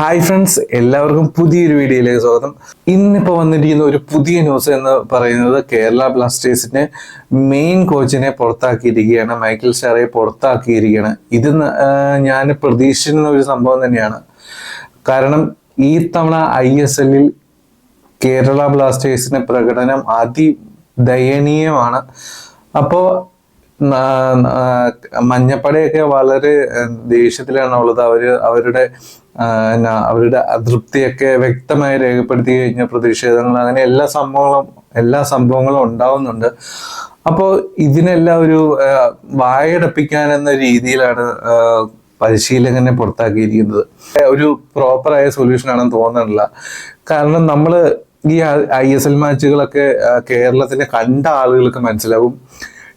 Hi friends എല്ലാവർക്കും പുതിയൊരു വീഡിയോയിലേക്ക് സ്വാഗതം. ഇന്നിപ്പോൾ വന്നിരിക്കുന്ന ഒരു പുതിയ ന്യൂസ് എന്ന് പറയുന്നത് കേരള ബ്ലാസ്റ്റേഴ്സിന്റെ മെയിൻ കോച്ചിനെ പുറത്താക്കിയിരിക്കുകയാണ് മൈക്കിൾ ഷാറെ പുറത്താക്കിയിരിക്കുകയാണ്. ഇത് ഞാൻ പ്രതീക്ഷിക്കുന്ന ഒരു സംഭവം തന്നെയാണ്. കാരണം ഈ തവണ ഐ എസ് എല്ലിൽ കേരള ബ്ലാസ്റ്റേഴ്സിന്റെ പ്രകടനം അതിദയനീയമാണ്. അപ്പോൾ മഞ്ഞപ്പടയൊക്കെ വളരെ ദേഷ്യത്തിലാണ് ഉള്ളത് അവർ അവരുടെ എന്നാ, അവരുടെ അതൃപ്തിയൊക്കെ വ്യക്തമായി രേഖപ്പെടുത്തി കഴിഞ്ഞ പ്രതിഷേധങ്ങൾ. അങ്ങനെ എല്ലാ സംഭവങ്ങളും എല്ലാ സംഭവങ്ങളും ഉണ്ടാവുന്നുണ്ട്. അപ്പോൾ ഇതിനെല്ലാം ഒരു വായടപ്പിക്കാൻ എന്ന രീതിയിലാണ് പരിശീലകനെ പുറത്താക്കിയിരിക്കുന്നത്. ഒരു പ്രോപ്പറായ സൊല്യൂഷൻ ആണെന്ന് തോന്നുന്നില്ല കാരണം നമ്മൾ ഈ ഐ എസ് എൽ മാച്ചുകളൊക്കെ കേരളത്തിലെ കണ്ട ആളുകൾക്ക് മനസ്സിലാവും.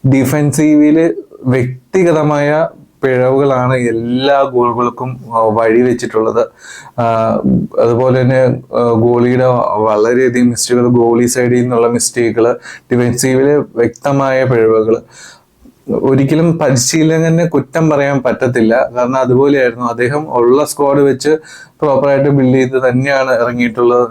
ഡിഫെൻസീവിൽ വ്യക്തിഗതമായ പിഴവുകളാണ് എല്ലാ ഗോളുകൾക്കും വഴി വഴിവെച്ചിട്ടുള്ളത് അതുപോലെ തന്നെ ഗോളിയുടെ വളരെയധികം മിസ്റ്റേക്കുകൾ ഗോളി സൈഡിൽ നിന്നുള്ള മിസ്റ്റേക്കുകൾ ഡിഫെൻസീവിൽ വ്യക്തമായ പിഴവുകൾ ഒരിക്കലും പരിശീലകനെ കുറ്റം പറയാൻ പറ്റത്തില്ല. കാരണം അതുപോലെയായിരുന്നു. അദ്ദേഹം ഉള്ള സ്ക്വാഡ് വെച്ച് പ്രോപ്പറായിട്ട് ബിൽഡ് ചെയ്ത് തന്നെയാണ് ഇറങ്ങിയിട്ടുള്ളത്.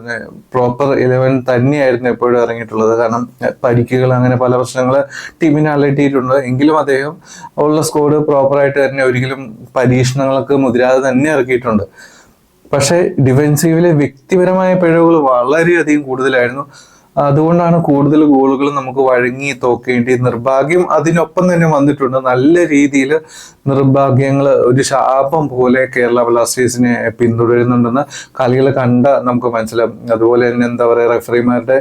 പ്രോപ്പർ ഇലവൻ തന്നെയായിരുന്നു എപ്പോഴും ഇറങ്ങിയിട്ടുള്ളത്. കാരണം പരിക്കുകൾ അങ്ങനെ പല പ്രശ്നങ്ങൾ ടീമിനെ അലട്ടിയിട്ടുണ്ട് എങ്കിലും അദ്ദേഹം ഉള്ള സ്ക്വാഡ് പ്രോപ്പറായിട്ട് തന്നെ ഒരിക്കലും പരീക്ഷണങ്ങൾക്ക് മുതിരാതെ തന്നെ ഇറക്കിയിട്ടുണ്ട്. പക്ഷേ ഡിഫെൻസീവിലെ വ്യക്തിപരമായ പിഴവുകൾ വളരെയധികം കൂടുതലായിരുന്നു. അതുകൊണ്ടാണ് കൂടുതൽ ഗോളുകൾ നമുക്ക് വഴങ്ങി തോക്കേണ്ടി നിർഭാഗ്യം അതിനൊപ്പം തന്നെ വന്നിട്ടുണ്ട്. നല്ല രീതിയിൽ നിർഭാഗ്യങ്ങൾ ഒരു ശാപം പോലെ കേരള ബ്ലാസ്റ്റേഴ്സിനെ പിന്തുടരുന്നുണ്ടെന്ന് കളികൾ കണ്ട നമുക്ക് മനസ്സിലാവും. അതുപോലെ തന്നെ എന്താ പറയുക റെഫറിമാരുടെ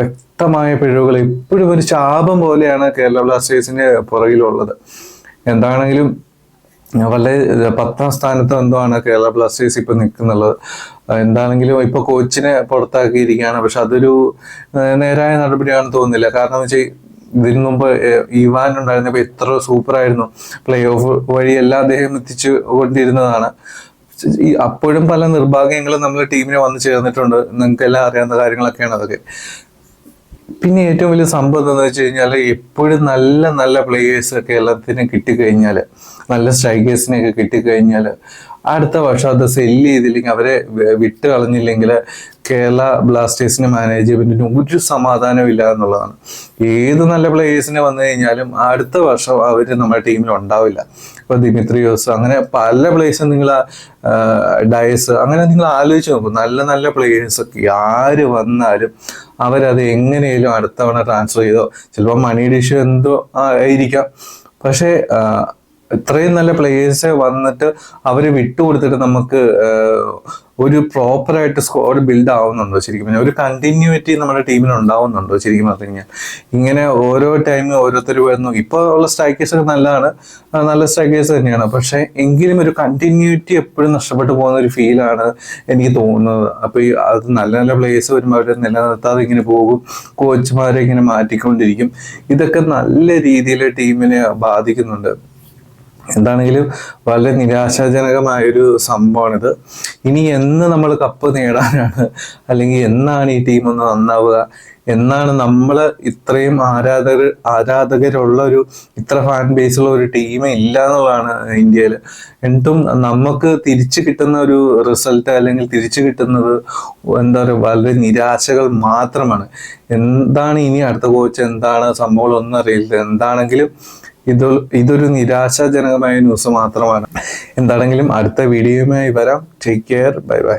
വ്യക്തമായ പിഴവുകൾ ഇപ്പോഴും ഒരു ശാപം പോലെയാണ് കേരള ബ്ലാസ്റ്റേഴ്സിന് പുറകിലുള്ളത്. എന്താണെങ്കിലും വളരെ പത്താം സ്ഥാനത്ത് എന്തോ ആണ് കേരള ബ്ലാസ്റ്റേഴ്സ് ഇപ്പൊ നിൽക്കുന്നുള്ളത് എന്താണെങ്കിലും ഇപ്പൊ കോച്ചിനെ പുറത്താക്കിയിരിക്കുകയാണ്. പക്ഷെ അതൊരു നേരായ നടപടിയാണെന്ന് തോന്നുന്നില്ല. കാരണം വെച്ചാൽ ഇതിനു മുമ്പ് ഇവാൻ ഉണ്ടായിരുന്നപ്പോ എത്ര സൂപ്പർ ആയിരുന്നു പ്ലേ ഓഫ് വഴിയെല്ലാം അദ്ദേഹം എത്തിച്ചു കൊണ്ടിരുന്നതാണ്. അപ്പോഴും പല നിർഭാഗ്യങ്ങളും നമ്മുടെ ടീമിനെ വന്നു ചേർന്നിട്ടുണ്ട്. നിങ്ങൾക്ക് എല്ലാം അറിയാവുന്ന കാര്യങ്ങളൊക്കെയാണ് അതൊക്കെ. പിന്നെ ഏറ്റവും വലിയ സംഭവം എന്താണെന്ന് വെച്ച് കഴിഞ്ഞാൽ എപ്പോഴും നല്ല നല്ല പ്ലേയേഴ്സ് കേരളത്തിന് കിട്ടിക്കഴിഞ്ഞാൽ നല്ല സ്ട്രൈക്കേഴ്സിനെയൊക്കെ കിട്ടിക്കഴിഞ്ഞാൽ അടുത്ത വർഷം അത് സെല്ല് ചെയ്തില്ലെങ്കിൽ അവരെ വിട്ട് കളഞ്ഞില്ലെങ്കിൽ കേരള ബ്ലാസ്റ്റേഴ്സിന്റെ മാനേജ്മെന്റിന് ഒരു സമാധാനവും ഇല്ല എന്നുള്ളതാണ്. ഏത് നല്ല പ്ലേയേഴ്സിനെ വന്നു കഴിഞ്ഞാലും അടുത്ത വർഷം അവർ നമ്മുടെ ടീമിൽ ഉണ്ടാവില്ല. ഇപ്പൊ ദിമിത്രിയോസ് അങ്ങനെ പല പ്ലേയേഴ്സും നിങ്ങൾ ഡയസ് അങ്ങനെ നിങ്ങൾ ആലോചിച്ച് നോക്കും. നല്ല നല്ല പ്ലേയേഴ്സ് ഒക്കെ ആര് വന്നാലും അവരത് എങ്ങനെയും അടുത്തവണ ട്രാൻസ്ഫർ ചെയ്തോ ചിലപ്പോൾ മണി ഡിഷ് എന്തോ ആയിരിക്കാം. പക്ഷേ ഇത്രയും നല്ല പ്ലേയേഴ്സ് വന്നിട്ട് അവർ വിട്ടുകൊടുത്തിട്ട് നമുക്ക് ഒരു പ്രോപ്പറായിട്ട് സ്ക്വാഡ് ബിൽഡ് ആവുന്നുണ്ടോ ശരിക്കും പറഞ്ഞാൽ? ഒരു കണ്ടിന്യൂറ്റി നമ്മുടെ ടീമിന് ഉണ്ടാവുന്നുണ്ടോ ശരിക്കും പറഞ്ഞു കഴിഞ്ഞാൽ? ഇങ്ങനെ ഓരോ ടൈമിൽ ഓരോരുത്തർ വരുന്നു. ഇപ്പോൾ ഉള്ള സ്ട്രൈക്കേഴ്സ് നല്ലതാണ്. നല്ല സ്ട്രൈക്കേഴ്സ് തന്നെയാണ്. പക്ഷേ എങ്കിലും ഒരു കണ്ടിന്യൂറ്റി എപ്പോഴും നഷ്ടപ്പെട്ടു പോകുന്ന ഒരു ഫീലാണ് എനിക്ക് തോന്നുന്നത്. അപ്പോൾ ഈ അത് നല്ല നല്ല പ്ലേയേഴ്സ് വരുമ്പോൾ അവർ നിലനിർത്താതെ ഇങ്ങനെ പോകും. കോച്ച്മാരെ ഇങ്ങനെ മാറ്റിക്കൊണ്ടിരിക്കും. ഇതൊക്കെ നല്ല രീതിയിൽ ടീമിനെ ബാധിക്കുന്നുണ്ട്. എന്താണെങ്കിലും വളരെ നിരാശാജനകമായൊരു സംഭവമാണിത്. ഇനി എന്ന് നമ്മൾ കപ്പ് നേടാനാണ് അല്ലെങ്കിൽ എന്നാണ് ഈ ടീം ഒന്ന് നന്നാവുക എന്നാണ് നമ്മൾ ഇത്രയും ആരാധകർ ആരാധകരുള്ള ഒരു ഇത്ര ഫാൻ ബേസുള്ള ഒരു ടീമേ ഇല്ല എന്നുള്ളതാണ് ഇന്ത്യയിൽ എന്നിട്ടും നമുക്ക് തിരിച്ചു കിട്ടുന്ന ഒരു റിസൾട്ട് അല്ലെങ്കിൽ തിരിച്ചു കിട്ടുന്നത് എന്താ പറയുക വളരെ നിരാശകൾ മാത്രമാണ്. എന്താണ് ഇനി അടുത്ത കോച്ച് എന്താണ് സംഭവം ഒന്നും അറിയില്ല. എന്താണെങ്കിലും ഇത് ഇതൊരു നിരാശാജനകമായ ന്യൂസ് മാത്രമാണ്. എന്താണെങ്കിലും അടുത്ത വീഡിയോയുമായി വരാം. Take care bye bye